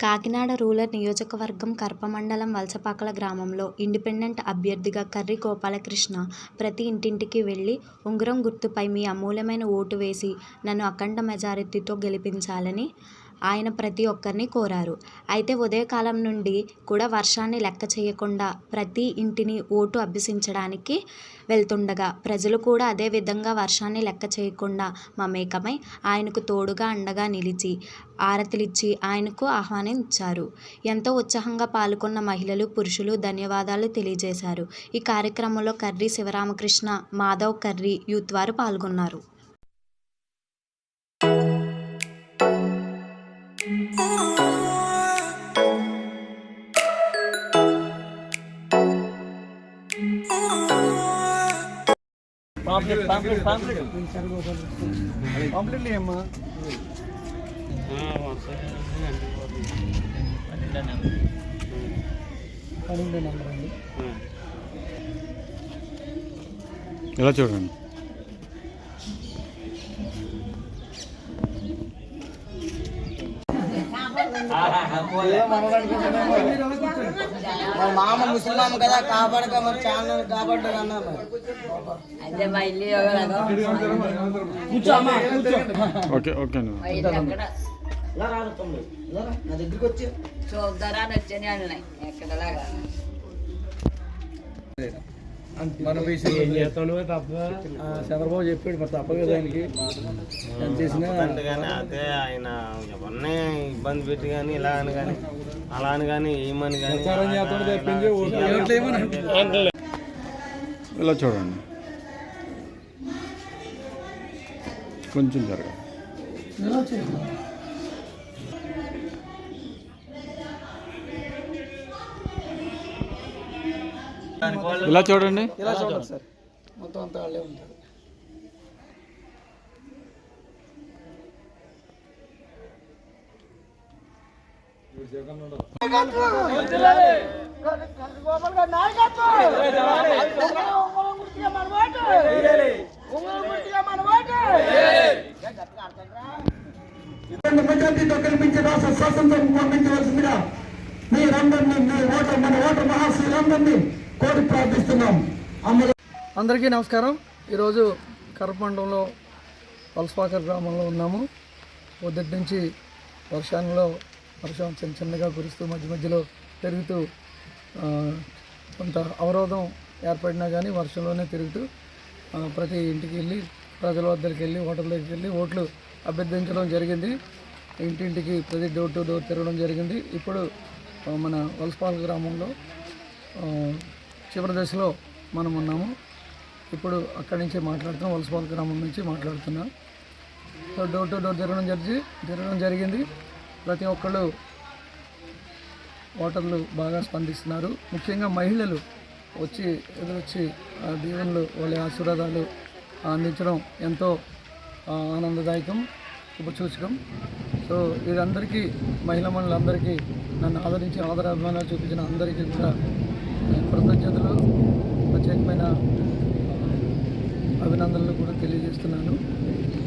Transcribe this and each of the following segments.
Kakinada rural నియోజకవర్గం కర్ప మండలం వలసపాకల గ్రామంలో ఇండిపెండెంట్ అభ్యర్థిగా కర్రి గోపాలకృష్ణ ప్రతి ఇంటింటికి వెళ్ళి ఉంగరం గుర్తుపై మీ అమూల్యమైన ఓటు వేసి నన్ను అఖండ మెజారిటీతో గెలిపించాలని ఆయన ప్రతి ఒక్కరిని కోరారు. అయితే ఉదయకాలం నుండి కూడా వర్షాన్ని లెక్క చేయకుండా ప్రతి ఇంటిని ఓటు అభ్యసించడానికి వెళ్తుండగా ప్రజలు కూడా అదే విధంగా వర్షాన్ని లెక్క చేయకుండా మమేకమై ఆయనకు తోడుగా అండగా నిలిచి ఆరతిలిచ్చి ఆయనకు ఆహ్వానం ఇచ్చారు ఎంతో ఉత్సాహంగా పాల్గొన్న మహిళలు పురుషులు ధన్యవాదాలు తెలియజేశారు. ఈ కార్యక్రమంలో కర్రీ శివరామకృష్ణ మాధవ్ కర్రీ యూత్ వారు పాల్గొన్నారు. పాంప్లెట్ పాంప్లెట్ పాంప్లెట్ పాంప్లెట్ అమ్మా పన్నెండు నెంబర్ అండి ఇలా చూడండి మా మామ ముసలాం కదా కాపాడక మరి చాలా కాబట్టి అన్నా మరి. అయితే మా ఇల్లు ఎవరదో కూర్చో అమ్మా కూర్చో. ఓకే ఓకే నా దగ్గరికి వచ్చి. చూద్దారా వచ్చానే అన్నాయి ఎక్కడలాగా? మనం చంద్రబాబు చెప్పాడు మరి తప్ప కదా ఆయనకి. ఎంత చేసినా కానీ అదే ఆయన ఎవరిని ఇబ్బంది పెట్టి కానీ ఇలా అని కానీ అలా అని కానీ ఏమని కానీ. ఇలా చూడండి. కొంచెం జరగ ఇలా చూడండి. ఇలా చూడండి సార్. మొత్తం అంతా వాళ్ళే ఉంటారు. మెజార్టీతో కనిపించే రాష్ట్ర స్వాతంత్రం పంపించవలసిందిగా మీరందరినీ మీ ఓటర్ మన ఓటర్ మహాశీలందరినీ కోరి ప్రార్థిస్తున్నాం. అందరికీ నమస్కారం. ఈరోజు కరపండంలో వలసపాకర్ గ్రామంలో ఉన్నాము. పొద్దుటి నుంచి వర్షాలలో వర్షం చిన్న చిన్నగా కురుస్తూ మధ్య మధ్యలో పెరుగుతూ కొంత అవరోధం ఏర్పడినా కానీ వర్షంలోనే తిరుగుతూ ప్రతి ఇంటికి వెళ్ళి ప్రజల వద్దరికి వెళ్ళి ఓటర్ల దగ్గరికి వెళ్ళి ఓట్లు అభ్యర్థించడం జరిగింది. ఇంటింటికి ప్రతి డోర్ టు డోర్ తిరగడం జరిగింది. ఇప్పుడు మన వలసపాల గ్రామంలో చివరి దశలో మనం ఉన్నాము. ఇప్పుడు అక్కడి నుంచి మాట్లాడుతున్నాం. వలసపాల గ్రామం నుంచి మాట్లాడుతున్నాం. సో డోర్ టు డోర్ జరగడం జరిగి జరగడం జరిగింది. ప్రతి ఒక్కళ్ళు ఓటర్లు బాగా స్పందిస్తున్నారు. ముఖ్యంగా మహిళలు వచ్చి ఎదురొచ్చి ఆ వాళ్ళ ఆశీర్వాదాలు అందించడం ఎంతో ఆనందదాయకం శుభసూచకం. సో వీరందరికీ మహిళా మండలందరికీ నన్ను ఆదరించి ఆదరాభిమానాలు చూపించిన అందరికీ కూడా చేతులు ప్రత్యేకమైన అభినందనలు కూడా తెలియజేస్తున్నాను.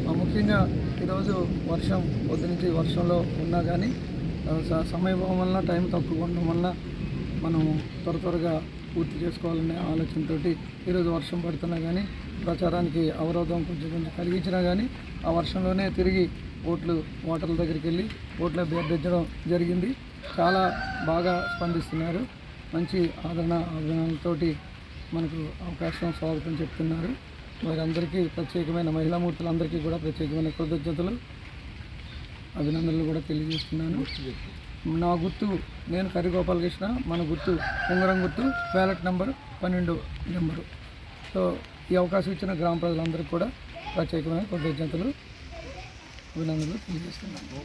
ఆ, ముఖ్యంగా ఈరోజు వర్షం పొద్దు నుంచి వర్షంలో ఉన్నా కానీ సమయభావం వలన టైం తక్కువ ఉండడం వలన మనం త్వర త్వరగా పూర్తి చేసుకోవాలనే ఆలోచనతో ఈరోజు వర్షం పడుతున్నా కానీ ప్రచారానికి అవరోధం కొంచెం కొంచెం కలిగించినా కానీ ఆ వర్షంలోనే తిరిగి ఓట్లు ఓటర్ల దగ్గరికి వెళ్ళి ఓట్లు అభ్యర్థించడం జరిగింది. చాలా బాగా స్పందిస్తున్నారు. మంచి ఆదరణ అభిమానాలతోటి మనకు అవకాశం స్వాగతం చెప్తున్నారు. వారందరికీ ప్రత్యేకమైన మహిళామూర్తులందరికీ కూడా ప్రత్యేకమైన కృతజ్ఞతలు అభినందనలు కూడా తెలియజేస్తున్నాను. నా గుర్తు నేను కరిగోపాలకృష్ణ మన గుర్తు ఉంగరం గుర్తు బ్యాలెట్ నెంబర్ పన్నెండు నెంబరు. సో ఈ అవకాశం ఇచ్చిన గ్రామ ప్రజలందరికీ కూడా ప్రత్యేకమైన కృతజ్ఞతలు అభినందనలు తెలియజేస్తున్నాను.